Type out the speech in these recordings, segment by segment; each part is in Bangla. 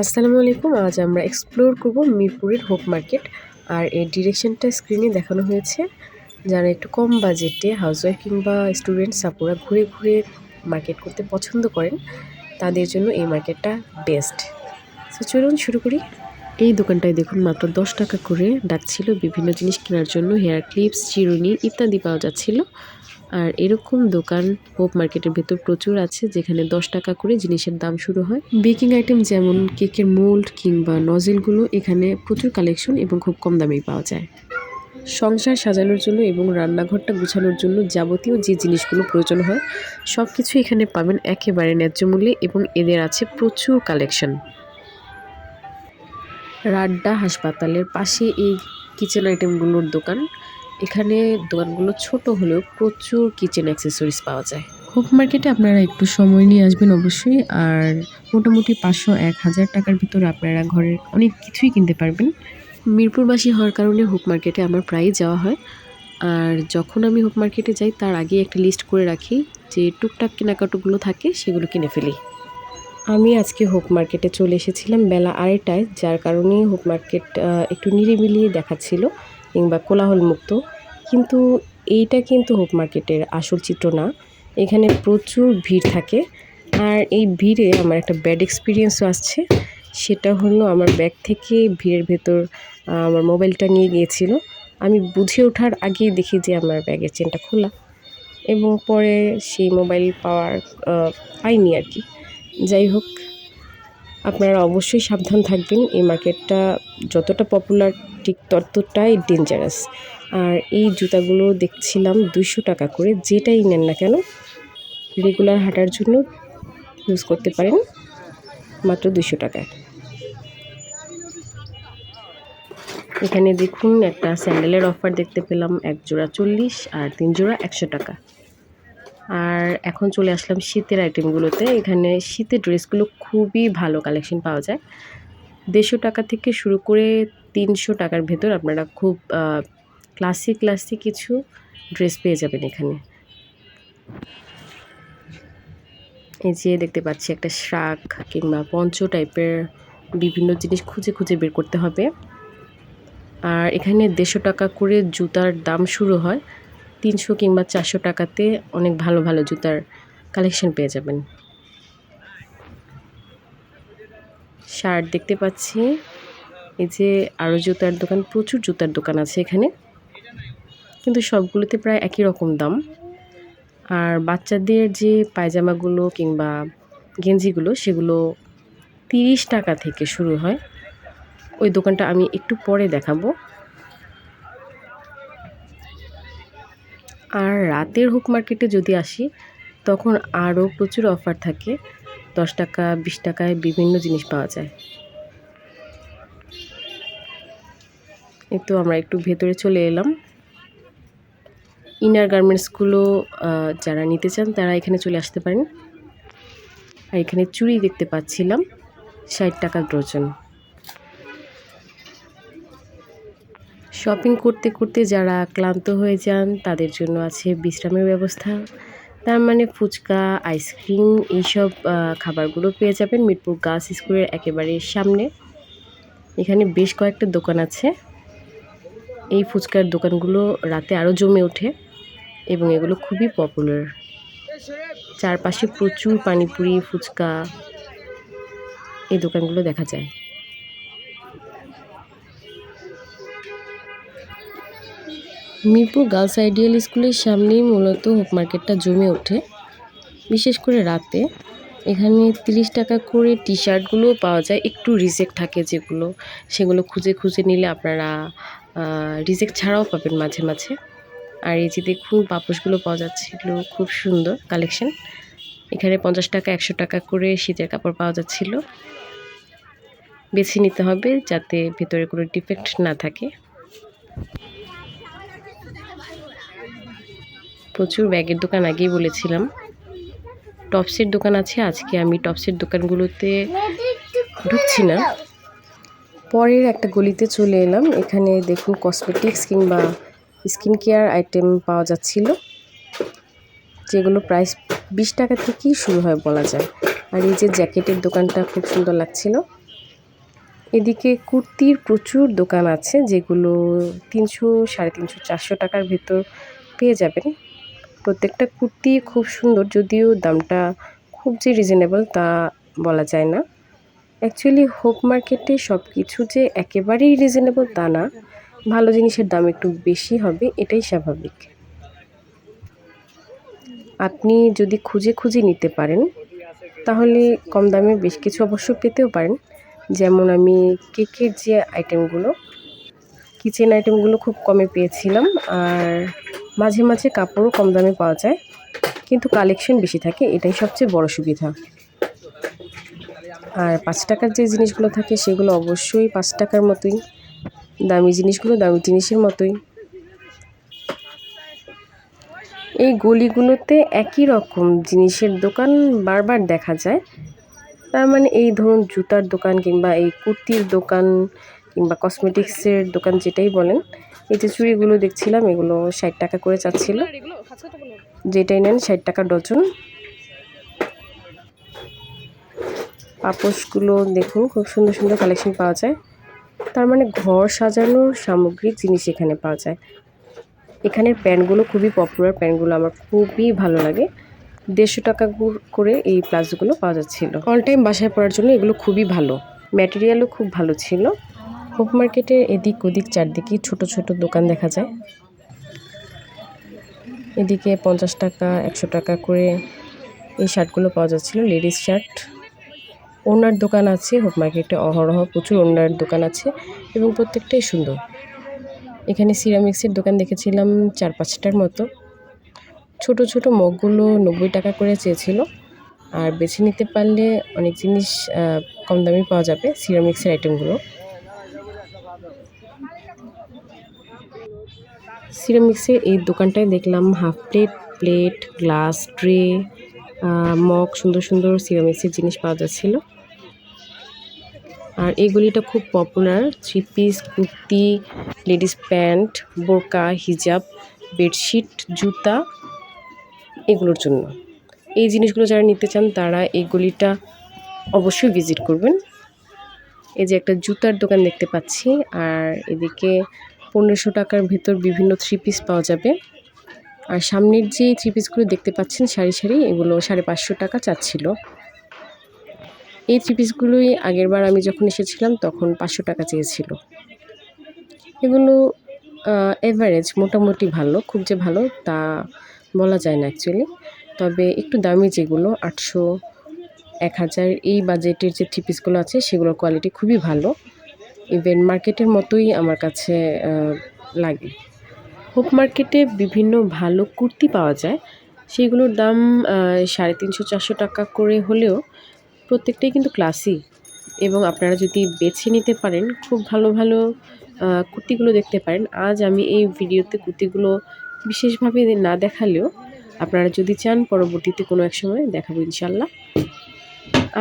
আসসালামু আলাইকুম। আজ আমরা এক্সপ্লোর করব মিরপুরের হোপ মার্কেট। আর এর ডিরেকশনটা স্ক্রিনে দেখানো হয়েছে। যারা একটু কম বাজেটে হাউসওয়াইফ কিংবা স্টুডেন্ট সাপোরা ঘুরে ঘুরে মার্কেট করতে পছন্দ করেন, তাদের জন্য এই মার্কেটটা বেস্ট সো চলুন শুরু করি। এই দোকানটায় দেখুন, মাত্র দশ টাকা করে ডাকছিল। বিভিন্ন জিনিস কেনার জন্য হেয়ার ক্লিপস চিরুনি ইত্যাদি পাওয়া যাচ্ছিল। আর এরকম দোকান হোপ মার্কেটের ভেতর প্রচুর আছে, যেখানে দশ টাকা করে জিনিসের দাম শুরু হয়। বেকিং আইটেম যেমন কেকের মোল্ড কিংবা নজেলগুলো এখানে প্রচুর কালেকশন এবং খুব কম দামেই পাওয়া যায়। সংসার সাজানোর জন্য এবং রান্নাঘরটা গুছানোর জন্য যাবতীয় যে জিনিসগুলো প্রয়োজন হয় সব কিছু এখানে পাবেন একেবারে ন্যায্য মূল্যে এবং এদের আছে প্রচুর কালেকশন। রাড্ডা হাসপাতালের পাশে এই কিচেন আইটেমগুলোর দোকান। এখানে দোকানগুলো ছোট হলেও প্রচুর কিচেন অ্যাক্সেসরিজ পাওয়া যায়। হোপ মার্কেটে আপনারা একটু সময় নিয়ে আসবেন অবশ্যই আর মোটামুটি পাঁচশো এক হাজার টাকার ভিতরে আপনারা ঘরের অনেক কিছুই কিনতে পারবেন। মিরপুরবাসী হওয়ার কারণে হোপ মার্কেটে আমার প্রায়ই যাওয়া হয়। আর যখন আমি হোপ মার্কেটে যাই তার আগে একটা লিস্ট করে রাখি যে টুকটাক কেনাকাটাগুলো থাকে সেগুলো কিনে ফেলি। আমি আজকে হোপ মার্কেটে চলে এসেছিলাম বেলা আড়াইটায় যার কারণে হোপ মার্কেট একটু নিরিবিলি দেখাচ্ছিল কিংবা কোলাহলমুক্ত। কিন্তু এইটা কিন্তু হোপ মার্কেটের আসল চিত্র না। এখানে প্রচুর ভিড় থাকে। আর এই ভিড়ে আমার একটা ব্যাড এক্সপিরিয়েন্সও আসছে। সেটা হলো আমার ব্যাগ থেকে ভিড়ের ভেতর আমার মোবাইলটা নিয়ে গিয়েছিল। আমি বুঝে ওঠার আগেই দেখি যে আমার ব্যাগের চেনটা খোলা। এবং পরে সেই মোবাইল পাওয়ার পাইনি আর কি। যাই হোক, আপনারা অবশ্যই সাবধান থাকবেন। এই মার্কেটটা যতটা পপুলার ঠিক ততটাই ডেঞ্জারাস আর এই জুতাগুলো দেখছিলাম দুইশো টাকা করে, যেটাই নেন না কেন রেগুলার হাঁটার জন্য ইউজ করতে পারেন, মাত্র দুশো টাকায়। এখানে দেখুন, একটা স্যান্ডেলের অফার দেখতে পেলাম, এক জোড়া চল্লিশ আর তিন জোড়া একশো টাকা। আর এখন চলে আসলাম শীতের আইটেমগুলোতে এখানে শীতের ড্রেসগুলো খুবই ভালো কালেকশন পাওয়া যায়। দেড়শো টাকা থেকে শুরু করে তিনশো টাকার ভেতর আপনারা খুব ক্লাসিক ক্লাসিক কিছু ড্রেস পেয়ে যাবেন এখানে। এই যে দেখতে পাচ্ছি একটা শাক কিংবা পঞ্চ টাইপের বিভিন্ন জিনিস খুঁজে খুঁজে বের করতে হবে। আর এখানে দেড়শো টাকা করে জুতার দাম শুরু হয়। তিনশো কিংবা চারশো টাকাতে অনেক ভালো ভালো জুতার কালেকশন পেয়ে যাবেন। শার্ট দেখতে পাচ্ছি। এই যে আরও জুতার দোকান, প্রচুর জুতার দোকান আছে এখানে। কিন্তু সবগুলোতে প্রায় একই রকম দাম। আর বাচ্চাদের যে পায়জামাগুলো কিংবা গেঞ্জিগুলো, সেগুলো তিরিশ টাকা থেকে শুরু হয়। ওই দোকানটা আমি একটু পরে দেখাবো। আর রাতের হুক মার্কেটে যদি আসি, তখন আরও প্রচুর অফার থাকে। দশ টাকা, বিশ টাকায় বিভিন্ন জিনিস পাওয়া যায়। এই তো আমরা একটু ভেতরে চলে এলাম। ইনার গার্মেন্টসগুলো যারা নিতে চান তারা এখানে চলে আসতে পারেন। আর এখানে চুড়ি দেখতে পাচ্ছিলাম, ষাট টাকা ডজন। শপিং করতে করতে যারা ক্লান্ত হয়ে যান, তাদের জন্য আছে বিশ্রামের ব্যবস্থা। তার মানে ফুচকা, আইসক্রিম এইসব খাবারগুলো পেয়ে যাবেন মিরপুর গার্লস স্কুলের একেবারে সামনে। এখানে বেশ কয়েকটা দোকান আছে। এই ফুচকার দোকানগুলো রাতে আরও জমে ওঠে। এবং এগুলো খুবই পপুলার চারপাশে প্রচুর পানিপুরি, ফুচকা এই দোকানগুলো দেখা যায়। মিরপুর গার্লস আইডিয়াল স্কুলের সামনেই মূলত হোপ মার্কেটটা জমে ওঠে। বিশেষ করে রাতে। এখানে তিরিশ টাকা করে টি শার্টগুলোও পাওয়া যায়। একটু রিজেক্ট থাকে যেগুলো। সেগুলো খুঁজে খুঁজে নিলে আপনারা রিজেক্ট ছাড়াও পাবেন মাঝে মাঝে। আর এই যে দেখুন, পাপোশগুলো পাওয়া যাচ্ছিল খুব সুন্দর কালেকশন এখানে পঞ্চাশ টাকা, একশো টাকা করে শীতের কাপড় পাওয়া যাচ্ছিল। বেছে নিতে হবে যাতে ভেতরে কোনো ডিফেক্ট না থাকে। প্রচুর ব্যাগের দোকান আগেই বলেছিলাম। টপসের দোকান আছে, আজকে আমি টপসের দোকানগুলোতে ঢুকছি না। পরের একটা গলিতে চলে এলাম। এখানে দেখুন কসমেটিক্স কিংবা স্কিন কেয়ার আইটেম পাওয়া যাচ্ছিল, যেগুলো প্রাইস বিশ টাকা থেকেই শুরু হয় বলা যায়। আর এই যে জ্যাকেটের দোকানটা খুব সুন্দর লাগছিল। এদিকে কুর্তির প্রচুর দোকান আছে, যেগুলো তিনশো, সাড়ে তিনশো, চারশো টাকার ভেতর পেয়ে যাবেন। প্রত্যেকটা কুর্তি খুব সুন্দর, যদিও দামটা খুব যে রিজনেবল তা বলা যায় না। অ্যাকচুয়ালি হোপ মার্কেটে সব কিছু যে একেবারেই রিজনেবল তা না। ভালো জিনিসের দাম একটু বেশি হবে, এটাই স্বাভাবিক। আপনি যদি খুঁজে খুঁজে নিতে পারেন, তাহলে কম দামে বেশ কিছু অবশ্য পেতেও পারেন। যেমন আমি কেকের যে আইটেমগুলো, কিচেন আইটেমগুলো খুব কমে পেয়েছিলাম, আর মাঝে মাঝে কাপড়ও কম দামে পাওয়া যায়, কিন্তু কালেকশন বেশি থাকে, এটাই সবচেয়ে বড় সুবিধা। আর পাঁচ টাকার যে জিনিসগুলো থাকে, সেগুলো অবশ্যই পাঁচ টাকার মতোই। দামি জিনিসগুলো দামি জিনিসের মতোই। এই গলিগুলোতে একই রকম জিনিসের দোকান বারবার দেখা যায়। তার মানে এই ধরুন জুতার দোকান কিংবা এই কুর্তির দোকান কিংবা কসমেটিক্সের দোকান যেটাই বলেন, এই যে চুড়িগুলো দেখছিলাম, এগুলো ষাট টাকা করে চাচ্ছিল। যেটাই নেন ষাট টাকা ডজন। পাপোশগুলো দেখুন, খুব সুন্দর সুন্দর কালেকশন পাওয়া যায়। তার মানে ঘর সাজানোর সামগ্রিক জিনিস এখানে পাওয়া যায়। এখানের প্যান্টগুলো খুবই পপুলার প্যান্টগুলো আমার খুবই ভালো লাগে। দেড়শো টাকা করে এই প্লাজোগুলো পাওয়া যাচ্ছিল। অল টাইম বাসায় পড়ার জন্য এগুলো খুবই ভালো। ম্যাটেরিয়ালও খুব ভালো ছিল। হোপ মার্কেটে এদিক ওদিক চারদিকে ছোট ছোট দোকান দেখা যায়। এদিকে পঞ্চাশ টাকা, একশো টাকা করে এই শার্টগুলো পাওয়া যাচ্ছিল, লেডিস শার্ট। ওনার দোকান আছে হোপ মার্কেটে অহরহ প্রচুর ওনার দোকান আছে এবং প্রত্যেকটাই সুন্দর। এখানে সিরামিক্সের দোকান দেখেছিলাম চার পাঁচটার মতো। ছোট ছোট মগগুলো নব্বই টাকা করে চেয়েছিল। আর বেছে নিতে পারলে অনেক জিনিস কম দামে পাওয়া যাবে সিরামিক্সের আইটেমগুলো। সিরামিক্সের এই দোকানটায় দেখলাম half plate plate, glass, tray mug, সুন্দর সুন্দর সিরামিক্সের জিনিস পাওয়া যাচ্ছিল। আর এইগুলিটা খুব popular three piece kurti ladies pant বোরকা হিজাব বেডশিট জুতা এগুলোর জন্য। এই জিনিসগুলো যারা নিতে চান তারা এই গলিটা অবশ্যই ভিজিট করবেন। এই যে একটা জুতার দোকান দেখতে পাচ্ছি, আর এদিকে পনেরোশো টাকার ভেতর বিভিন্ন থ্রি পিস পাওয়া যাবে। আর সামনের যে থ্রি পিসগুলো দেখতে পাচ্ছেন সারি সারি, এগুলো সাড়ে পাঁচশো টাকা চাচ্ছিল। এই থ্রি পিসগুলোই আগের বার আমি যখন এসেছিলাম তখন পাঁচশো টাকা চেয়েছিল। এগুলো এভারেজ মোটামুটি ভালো, খুব যে ভালো তা বলা যায় না অ্যাকচুয়ালি তবে একটু দামি যেগুলো, আটশো, এক হাজার, এই বাজেটের যে থ্রি পিসগুলো আছে সেগুলোর কোয়ালিটি খুবই ভালো। ইভেন মার্কেটের মতোই আমার কাছে লাগে। হোপ মার্কেটে বিভিন্ন ভালো কুর্তি পাওয়া যায় সেগুলোর দাম সাড়ে তিনশো, চারশো টাকা করে হলেও প্রত্যেকটাই কিন্তু ক্লাসি এবং আপনারা যদি বেছে নিতে পারেন, খুব ভালো ভালো কুর্তিগুলো দেখতে পারেন। আজ আমি এই ভিডিওতে কুর্তিগুলো বিশেষভাবে না দেখালেও আপনারা যদি চান, পরবর্তীতে কোনো এক সময় দেখাবো ইনশাল্লাহ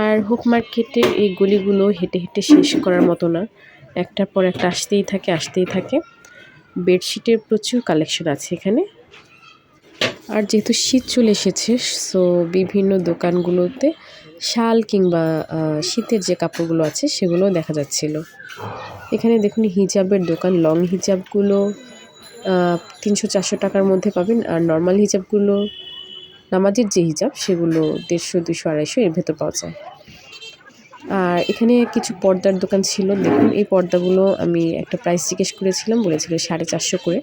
আর হোক মার্কেটের এই গলিগুলো হেঁটে হেঁটে শেষ করার মতো না। একটার পর একটা আসতেই থাকে আসতেই থাকে। বেডশিটের প্রচুর কালেকশন আছে এখানে। আর যেহেতু শীত চলে এসেছে, সো বিভিন্ন দোকানগুলোতে শাল কিংবা শীতের যে কাপড়গুলো আছে সেগুলো দেখা যাচ্ছিল। এখানে দেখুন হিজাবের দোকান, লং হিজাবগুলো তিনশো চারশো টাকার মধ্যে পাবেন। আর নর্মাল হিজাবগুলো, নামাজের যে হিজাব সেগুলো দেড়শো, দুশো, আড়াইশো এর ভেতর পাওয়া যায়। আর এখানে কিছু পর্দার দোকান ছিল। দেখুন, এই পর্দাগুলো আমি একটা প্রাইস জিজ্ঞেস করেছিলাম, বলেছিল সাড়ে চারশো করে।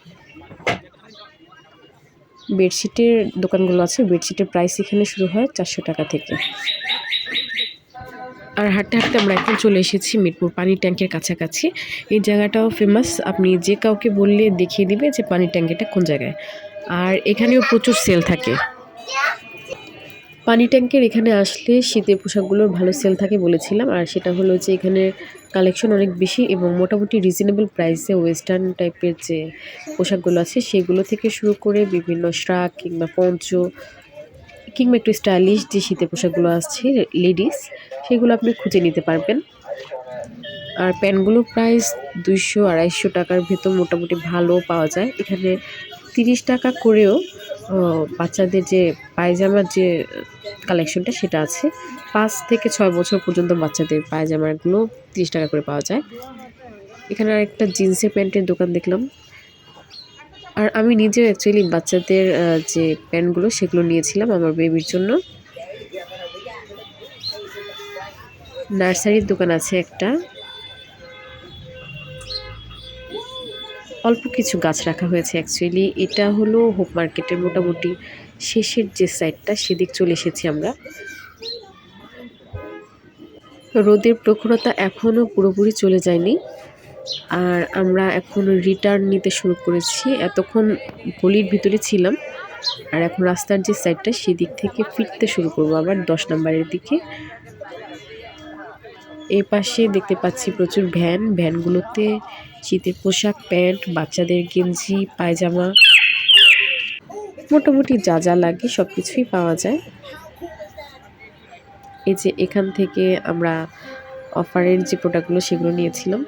বেডশিটের দোকানগুলো আছে, বেডশিটের প্রাইস এখানে শুরু হয় চারশো টাকা থেকে। আর হাঁটতে হাঁটতে আমরা এখন চলে এসেছি মিরপুর পানির ট্যাঙ্কের কাছাকাছি। এই জায়গাটাও ফেমাস আপনি যে কাউকে বললে দেখিয়ে দিবে যে পানির ট্যাঙ্কিটা কোন জায়গায়। আর এখানেও প্রচুর সেল থাকে। পানি ট্যাঙ্কের এখানে আসলে শীতের পোশাকগুলোর ভালো সেল থাকে বলেছিলাম। আর সেটা হলো যে এখানে কালেকশন অনেক বেশি এবং মোটামুটি রিজনেবল প্রাইসে ওয়েস্টার্ন টাইপের যে পোশাকগুলো আছে, সেগুলো থেকে শুরু করে বিভিন্ন শ্রাক কিংবা পঞ্চ কিংবা একটু স্টাইলিশ যে শীতের পোশাকগুলো আসছে লেডিস সেগুলো আপনি খুঁজে নিতে পারবেন। আর প্যান্টগুলো প্রাইস দুইশো আড়াইশো টাকার ভেতর মোটামুটি ভালো পাওয়া যায়। এখানে তিরিশ টাকা করেও বাচ্চাদের যে পায়জামার যে কালেকশনটা সেটা আছে, পাঁচ থেকে ছয় বছর পর্যন্ত বাচ্চাদের পায়জামাগুলো তিরিশ টাকা করে পাওয়া যায়। এখানে আরেকটা জিন্সের প্যান্টের দোকান দেখলাম। আর আমি নিজেও অ্যাকচুয়ালি বাচ্চাদের যে প্যান্টগুলো সেগুলো নিয়েছিলাম আমার বেবির জন্য। নার্সারির দোকান আছে একটা। অল্প কিছু গাছ রাখা হয়েছে অ্যাকচুয়ালি এটা হলো হোপ মার্কেটের মোটামুটি শেষের যে সাইডটা সেদিক চলে এসেছি আমরা। রোদের প্রখরতা এখনও পুরোপুরি চলে যায়নি। আর আমরা এখন রিটার্ন নিতে শুরু করেছি। এতক্ষণ গলির ভিতরে ছিলাম। আর এখন রাস্তার যে সাইডটা সেদিক থেকে ফিরতে শুরু করব আবার দশ নম্বরের দিকে। এই পাশে দেখতে পাচ্ছি প্রচুর ভ্যান। ভ্যানগুলোতে শীতের পোশাক, প্যান্ট, বাচ্চাদের গেঞ্জি, পায়জামা। মোটামুটি যা যা লাগে সব কিছুই পাওয়া যায়। এই যে এখান থেকে আমরা অফারের যে প্রোডাক্টগুলো সেগুলো নিয়েছিলাম,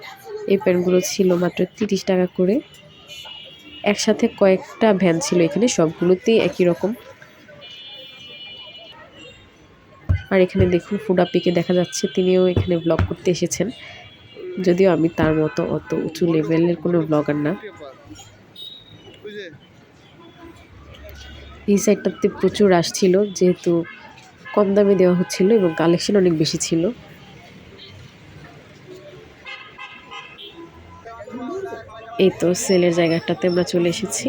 এই প্যান্টগুলো ছিল মাত্র তিরিশ টাকা করে। একসাথে কয়েকটা ভ্যান ছিল এখানে, সবগুলোতেই একই রকম। আর এখানে দেখুন ফুডাপিকে দেখা যাচ্ছে, তিনিও এখানে ব্লগ করতে এসেছেন। যদিও আমি তার মতো অত উঁচু লেভেলের কোনো ব্লগার না। এই সাইডটাতে প্রচুর রাশ ছিল, যেহেতু কম দামে দেওয়া হচ্ছিল এবং কালেকশন অনেক বেশি ছিল। এই তো সেলের জায়গাটাতে আমরা চলে এসেছি।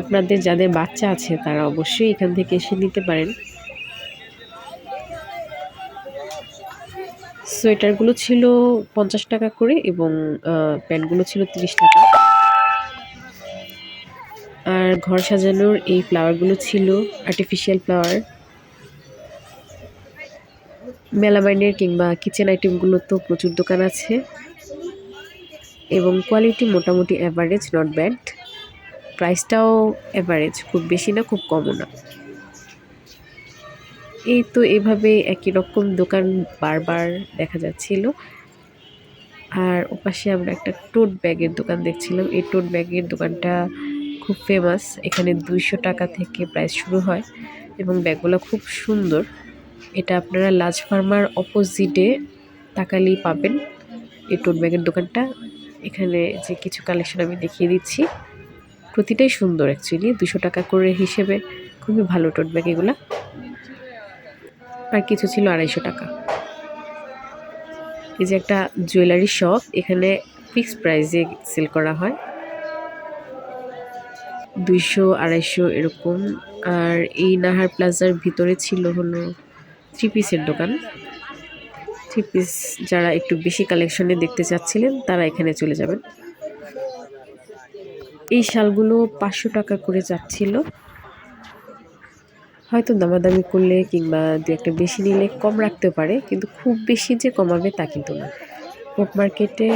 আপনাদের যাদের বাচ্চা আছে, তারা অবশ্যই এখান থেকে এসে নিতে পারেন। সোয়েটারগুলো ছিল পঞ্চাশ টাকা করে এবং প্যান্টগুলো ছিল তিরিশ টাকা। আর ঘর সাজানোর এই ফ্লাওয়ারগুলো ছিল আর্টিফিশিয়াল ফ্লাওয়ার মেলামাইনের কিংবা কিচেন আইটেমগুলো তো প্রচুর দোকান আছে। এবং কোয়ালিটি মোটামুটি অ্যাভারেজ নট ব্যাড প্রাইসটাও অ্যাভারেজ খুব বেশি না, খুব কমও না। এই তো এভাবে একই রকম দোকান বারবার দেখা যাচ্ছিল। আর ওপাশে আমরা একটা টোট ব্যাগের দোকান দেখছিলাম। এই টোট ব্যাগের দোকানটা খুব ফেমাস এখানে দুইশো টাকা থেকে প্রাইস শুরু হয় এবং ব্যাগগুলো খুব সুন্দর। এটা আপনারা লাজ ফার্মার অপোজিটে তাকালেই পাবেন। এই টোট ব্যাগের দোকানটা। এখানে যে কিছু কালেকশন আমি দেখিয়ে দিচ্ছি। প্রতিটাই সুন্দর অ্যাকচুয়ালি দুশো টাকা করে হিসেবে খুবই ভালো টোট ব্যাগ এগুলা। আর কিছু ছিল আড়াইশো টাকা। এই যে একটা জুয়েলারি শপ এখানে ফিক্সড প্রাইসে সেল করা হয়। দুইশো, আড়াইশো এরকম। আর এই নাহার প্লাজার ভিতরে ছিল হলো থ্রি পিসের দোকান। থ্রি পিস যারা একটু বেশি কালেকশনে দেখতে চাচ্ছিলেন, তারা এখানে চলে যাবেন। এই শালগুলো পাঁচশো টাকা করে যাচ্ছিল। হয়তো দামাদামি করলে কিংবা দু একটা বেশি নিলে কম রাখতে পারে, কিন্তু খুব বেশি যে কমাবে তা কিন্তু না। হোপ মার্কেটে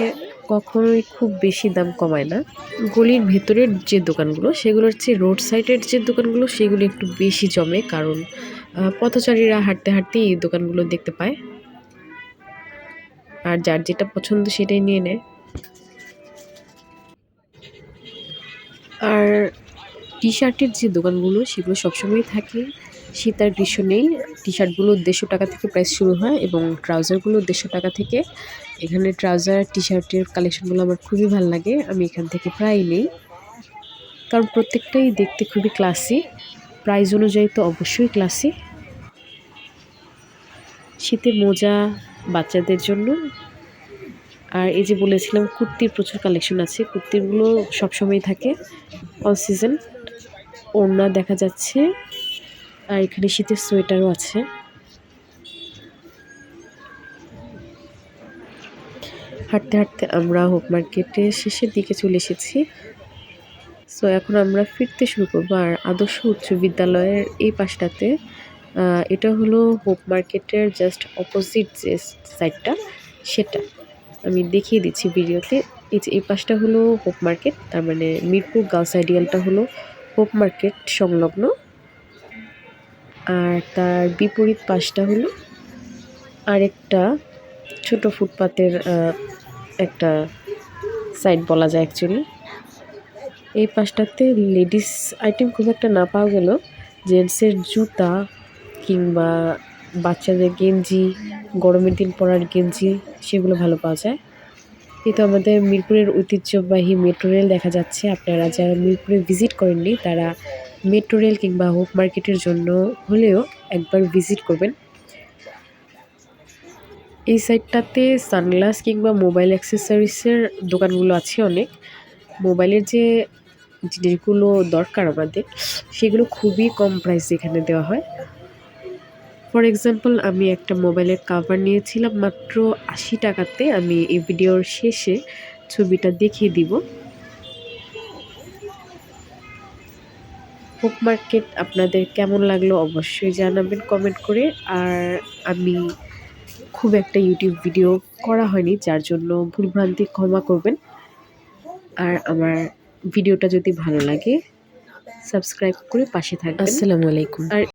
কখনোই খুব বেশি দাম কমায় না। গলির ভেতরের যে দোকানগুলো, সেগুলোর চেয়ে রোড সাইডের যে দোকানগুলো, সেগুলো একটু বেশি জমে, কারণ পথচারীরা হাঁটতে হাঁটতে এই দোকানগুলো দেখতে পায়। আর যার যেটা পছন্দ সেটাই নিয়ে নেয়। আর টি শার্টের যে দোকানগুলো, সেগুলো সবসময়ই থাকে। শীত আর গ্রীষ্ম নেই। টি শার্টগুলো দেড়শো টাকা থেকে প্রাইস শুরু হয় এবং ট্রাউজারগুলো দেড়শো টাকা থেকে। এখানে ট্রাউজার টি শার্টের কালেকশনগুলো আমার খুবই ভালো লাগে। আমি এখান থেকে প্রায় নেই। কারণ প্রত্যেকটাই দেখতে খুবই ক্লাসি প্রাইস অনুযায়ী তো অবশ্যই ক্লাসি শীতের মোজা বাচ্চাদের জন্য। আর এই যে বলেছিলাম কুর্তির প্রচুর কালেকশন আছে, কুর্তিগুলো সবসময় থাকে অল সিজন ওড়না দেখা যাচ্ছে, আর এখানে শীতের সোয়েটারও আছে। হাঁটতে হাঁটতে আমরা হোপ মার্কেটে শেষের দিকে চলে এসেছি। সো এখন আমরা ফিরতে শুরু করব, আর আদর্শ উচ্চ বিদ্যালয়ের এই পাশটাতে। এটা হলো হোপ মার্কেটের জাস্ট অপোজিট যে সাইডটা সেটা। আমি দেখিয়ে দিচ্ছি ভিডিওতে। এই যে, এই পাশটা হলো হোপ মার্কেট, তার মানে মিরপুর গার্লস আইডিয়ালটা হলো হোপ মার্কেট সংলগ্ন। আর তার বিপরীত পাশটা হলো আরেকটা ছোট ফুটপাতের একটা সাইড বলা যায় অ্যাকচুয়ালি। এই পাশটাতে লেডিস আইটেম খুব একটা না পাওয়া গেল। জেন্টসের জুতা কিংবা বাচ্চাদের গেঞ্জি, গরমের দিন পরার গেঞ্জি, সেগুলো ভালো পাওয়া যায়। কিন্তু আমাদের মিরপুরের ঐতিহ্যবাহী মেট্রো রেল দেখা যাচ্ছে। আপনারা যারা মিরপুরে ভিজিট করেননি, তারা মেট্রো রেল কিংবা হোপ মার্কেটের জন্য হলেও একবার ভিজিট করবেন। এই সাইডটাতে সানগ্লাস কিংবা মোবাইল অ্যাক্সেসরিজের দোকানগুলো আছে অনেক। মোবাইলের যে জিনিসগুলো দরকার আমাদের, সেগুলো খুবই কম প্রাইসে এখানে দেওয়া হয়। ফর এক্সাম্পল আমি একটা মোবাইলের কাভার নিয়েছিলাম মাত্র আশি টাকাতে। আমি এই ভিডিওর শেষে ছবিটা দেখিয়ে দিব। হোপ মার্কেট আপনাদের কেমন লাগল অবশ্যই জানাবেন কমেন্ট করে। আর আমি খুব একটা ইউটিউব ভিডিও করা হয়নি যার জন্য ভুলভ্রান্তি ক্ষমা করবেন। আর আমার ভিডিওটা যদি ভালো লাগে সাবস্ক্রাইব করে পাশে থাকবেন। আসসালামু আলাইকুম। আর